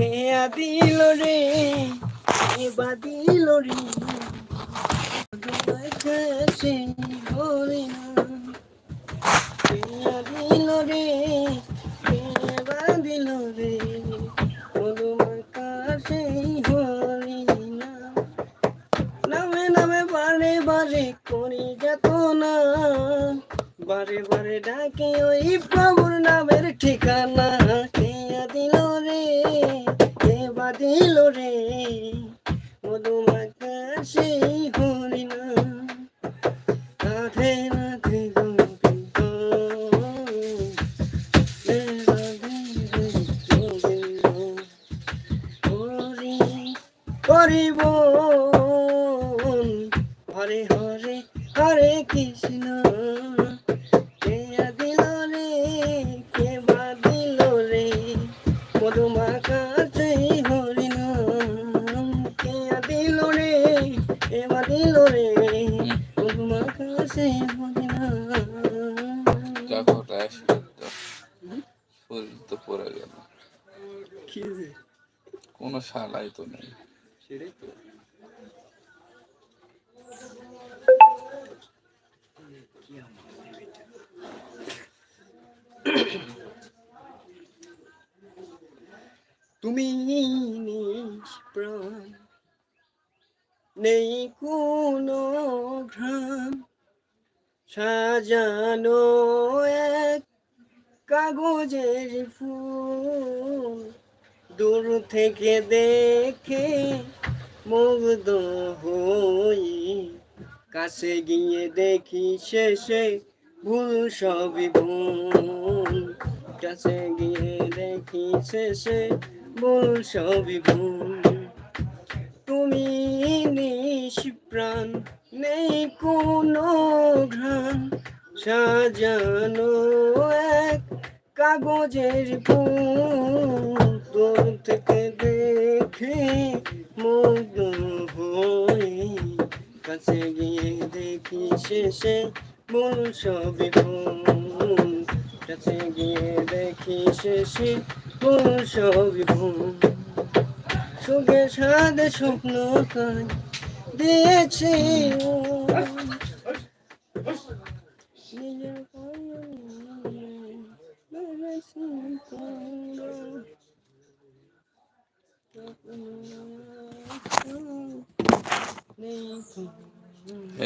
কেয়া দিল রে এবা দিল রে। কাছে হরি না। কেয়া দিল রে এবা দিল রে বারে বারে করি যেত বারে বারে ডাকে, ওই প্রভুর নামের ঠিকানা কেয়া দিল রে? কে বা দিল রে? মধুমাখা সেই হরি না রাধে রাধে হরে হরে হরে কৃষ্ণ। দিল রে মধুমা কাছে হরি নাম কাকটা আসবে তো শরীর তো পড়ে গেল। কোনো শালাই তো নেই। তুমি নিষ্প্রাণ নেই কোনো ঘ্রাণ। সাজানো এক কাগজের ফুল। দূর থেকে দেখে মুগ্ধ হই। কাছে গিয়ে দেখি শেষে ভুল সবই ভুল। কাছে গিয়ে দেখি শেষে ভুল সবই ভুল। তুমি নিষ্প্রাণ নেই কোনো ঘ্রাণ। সাজানো এক কাগজের ফুল। থেকে দেখে মুগ্ধ হই। কাছে গিয়ে দেখি শেষে মূল ভুল কাছে গিয়ে দেখি শেষে মূল ভুল সুখে সাদে স্বপ্ন কাজ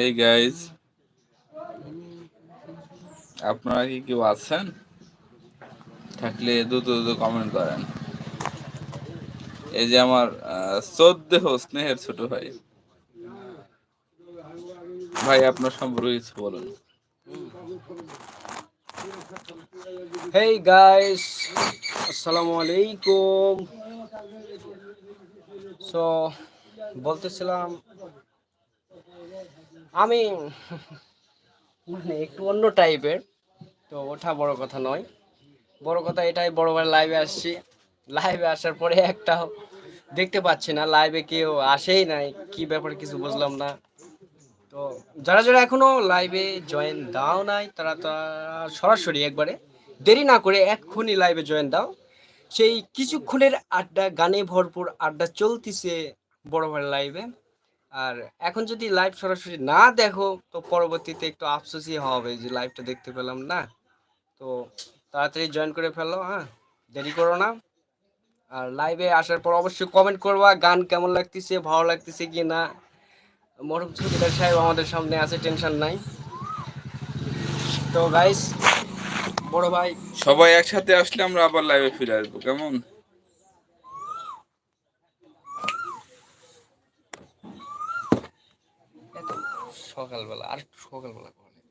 এই গাইজ আপনারা কি কেউ আছেন? থাকলে দ্রুত দ্রুত কমেন্ট করেন। এই যে আমার চোদ্দেহ স্নেহের ছোট ভাই। ভাই, আপনার সম্পর্কে কিছু বলুন। হেই গাইস আসসালামু আলাইকুম সো বলতেছিলাম, আমি মানে একটু অন্য টাইপের তো ওঠা বড় কথা নয়। বড় কথা এটাই, বড় ভাই লাইভে আসছি। লাইভে আসার পরে একটা দেখতে পাচ্ছি না। লাইভে কেউ আসেই নাই, কি ব্যাপারে কিছু বুঝলাম না। তো যারা যারা এখনও লাইভে জয়েন দাও নাই, তারা তারা সরাসরি একবারে দেরি না করে এক্ষুনি লাইভে জয়েন দাও। সেই কিছুক্ষণের আড্ডা, গানে ভরপুর আড্ডা চলতিছে বড় বড় লাইভে আর এখন যদি লাইভ সরাসরি না দেখো, তো পরবর্তীতে একটু আফসোসই হবে যে লাইভটা দেখতে পেলাম না। তো তাড়াতাড়ি জয়েন করে ফেলো হ্যাঁ? দেরি করো না। আর লাইভে আসার পর অবশ্যই কমেন্ট করবা, গান কেমন লাগতেছে, ভালো লাগতেছে কি না মরম চৌকিদার সাহেব আমাদের সামনে আছে টেনশন নাই তো গাইস বড় ভাই সবাই একসাথে আসলে আমরা আবার লাইভে ফিরে আসব কেমন সকালবেলা আর সকালবেলা করে না?